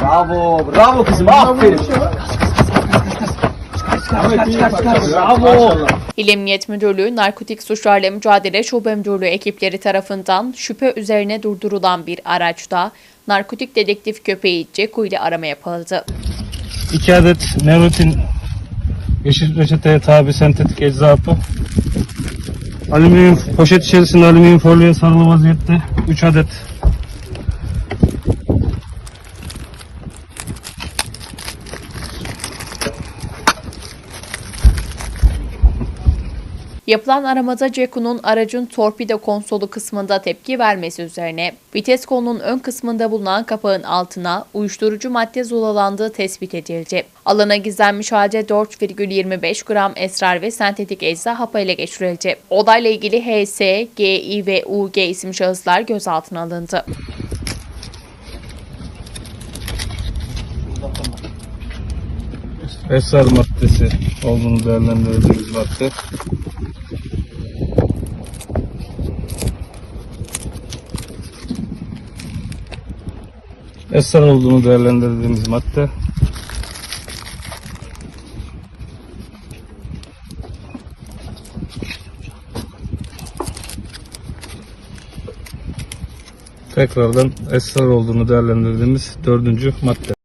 Bravo, bravo kızım, aferin. Bravo. İl Emniyet Müdürlüğü Narkotik Suçlarla Mücadele Şube Müdürlüğü ekipleri tarafından şüphe üzerine durdurulan bir araçta narkotik dedektif köpeği Ceku ile arama yapıldı. 2 adet Nerotin yeşil reçeteye tabi sentetik ecza hapı. Alüminyum poşet içerisinde alüminyum folyoya sarılı vaziyette 3 adet Yapılan aramada Ceku'nun aracın torpido konsolu kısmında tepki vermesi üzerine vites kolunun ön kısmında bulunan kapağın altına uyuşturucu madde zulalandığı tespit edildi. Alana gizlenmiş halde 4,25 gram esrar ve sentetik ecza hapı ile geçirildi. Olayla ilgili HS, GI ve UG isimli şahıslar gözaltına alındı. esrar maddesi olduğunu değerlendirdiğimiz madde. Esrar olduğunu değerlendirdiğimiz madde. Tekrardan esrar olduğunu değerlendirdiğimiz dördüncü madde.